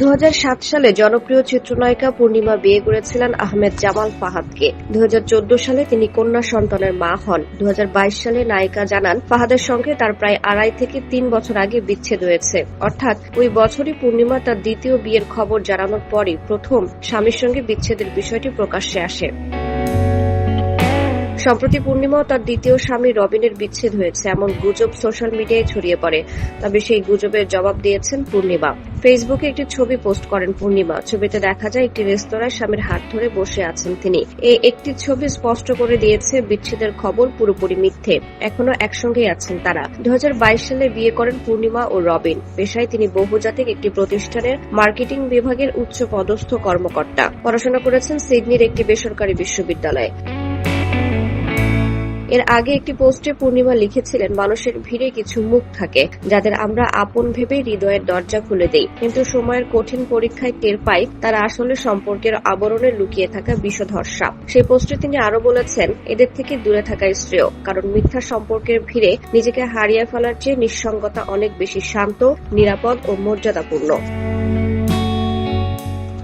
দু হাজার সাত সালে জনপ্রিয় চিত্রনায়িকা পূর্ণিমা বিয়ে করেছিলেন আহমেদ জামাল ফাহাদকে। দুহাজার চোদ্দ সালে তিনি কন্যা সন্তানের মা হন। দু হাজার বাইশ সালে নায়িকা জানান, ফাহাদের সঙ্গে তার প্রায় আড়াই থেকে তিন বছর আগে বিচ্ছেদ হয়েছে। অর্থাৎ ওই বছরই পূর্ণিমা তার দ্বিতীয় বিয়ের খবর জানানোর পরই প্রথম স্বামীর সঙ্গে বিচ্ছেদের বিষয়টি প্রকাশ্যে আসে। সম্প্রতি পূর্ণিমা ও তার দ্বিতীয় স্বামী রবিনের বিচ্ছেদ হয়েছে। এমন গুজব সোশ্যাল মিডিয়ায় ছড়িয়ে পড়ে। তবে সেই গুজবের জবাব দিয়েছেন পূর্ণিমা। ফেসবুকে একটি ছবি পোস্ট করেন পূর্ণিমা। ছবিতে দেখা যায়, একটি রেস্তোরাঁয় স্বামীর হাত ধরে বসে আছেন তিনি। এই একটি ছবি স্পষ্ট করে দিয়েছে, বিচ্ছেদের খবর পুরোপুরি মিথ্যে। এখনও একসঙ্গেই আছেন তারা। দু হাজার বাইশ সালে বিয়ে করেন পূর্ণিমা ও রবিন। পেশায় তিনি বহুজাতিক একটি প্রতিষ্ঠানের মার্কেটিং বিভাগের উচ্চ পদস্থ কর্মকর্তা। পড়াশোনা করেছেন সিডনির একটি বেসরকারি বিশ্ববিদ্যালয়ে। এর আগে একটি পোস্টে পূর্ণিমা লিখেছিলেন, মানুষের ভিড়ে কিছু মুখ থাকে, যাদের আমরা আপন ভেবে হৃদয়ের দরজা খুলে দেই। কিন্তু সময়ের কঠিন পরীক্ষায় টের পাই, তারা আসলে সম্পর্কের আবরণে লুকিয়ে থাকা বিষধর সাপ সেই পোস্টে তিনি আরও বলেছেন, এদের থেকে দূরে থাকাই শ্রেয়, কারণ মিথ্যা সম্পর্কের ভিড়ে নিজেকে হারিয়ে ফেলার চেয়ে নিঃসঙ্গতা অনেক বেশি শান্ত, নিরাপদ ও মর্যাদাপূর্ণ।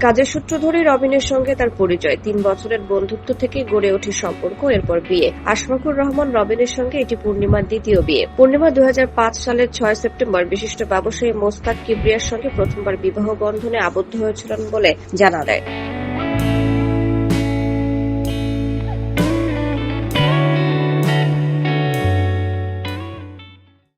কাজের সূত্র ধরে রবিনের সঙ্গে তার পরিচয়। তিন বছরের বন্ধুত্ব থেকে গড়ে ওঠে সম্পর্ক, এরপর বিয়ে। আশফাকুর রহমান রবিনের সঙ্গে এটি পূর্ণিমার দ্বিতীয় বিয়ে। পূর্ণিমা দু হাজার পাঁচ সালের ছয় সেপ্টেম্বর বিশিষ্ট ব্যবসায়ী মোস্তাক কিবরিয়ার সঙ্গে প্রথমবার বিবাহ বন্ধনে আবদ্ধ হয়েছিলেন বলে জানা যায়।